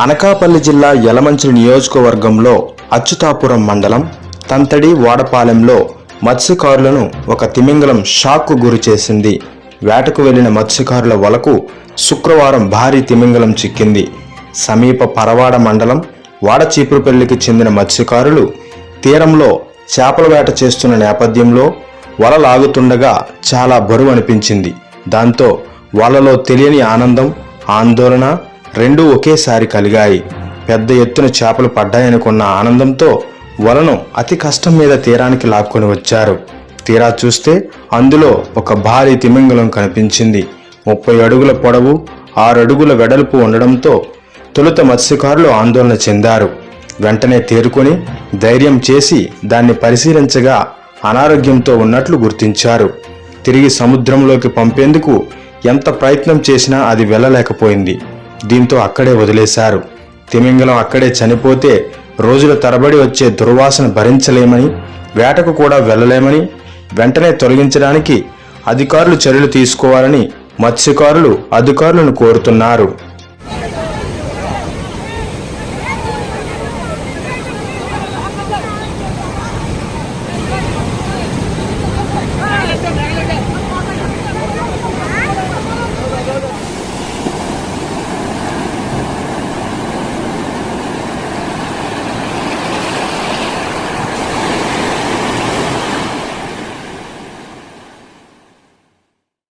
అనకాపల్లి జిల్లా యలమంచి నియోజకవర్గంలో అచ్యుతాపురం మండలం తంతడి వాడపాలెంలో మత్స్యకారులను ఒక తిమింగలం షాక్కు గురి చేసింది. వేటకు వెళ్ళిన మత్స్యకారుల వలకు శుక్రవారం భారీ తిమింగలం చిక్కింది. సమీప పరవాడ మండలం వాడచీపురుపల్లికి చెందిన మత్స్యకారులు తీరంలో చేపల వేట చేస్తున్న నేపథ్యంలో వల లాగుతుండగా చాలా బరువు అనిపించింది. దాంతో వలలో తెలియని ఆనందం ఆందోళన రెండూ ఒకేసారి కలిగాయి. పెద్ద ఎత్తున చేపలు పడ్డాయనుకున్న ఆనందంతో వలను అతి కష్టం మీద తీరానికి లాక్కొని వచ్చారు. తీరా చూస్తే అందులో ఒక భారీ తిమింగలం కనిపించింది. ముప్పై అడుగుల పొడవు ఆరు అడుగుల వెడల్పు ఉండడంతో తొలుత మత్స్యకారులు ఆందోళన చెందారు. వెంటనే తేరుకొని ధైర్యం చేసి దాన్ని పరిశీలించగా అనారోగ్యంతో ఉన్నట్లు గుర్తించారు. తిరిగి సముద్రంలోకి పంపేందుకు ఎంత ప్రయత్నం చేసినా అది వెళ్ళలేకపోయింది. దీంతో అక్కడే వదిలేశారు. తిమింగలం అక్కడే చనిపోతే రోజుల తరబడి వచ్చే దుర్వాసన భరించలేమని వేటకు కూడా వెళ్ళలేమని వెంటనే తొలగించడానికి అధికారులు చర్యలు తీసుకోవాలని మత్స్యకారులు అధికారులను కోరుతున్నారు.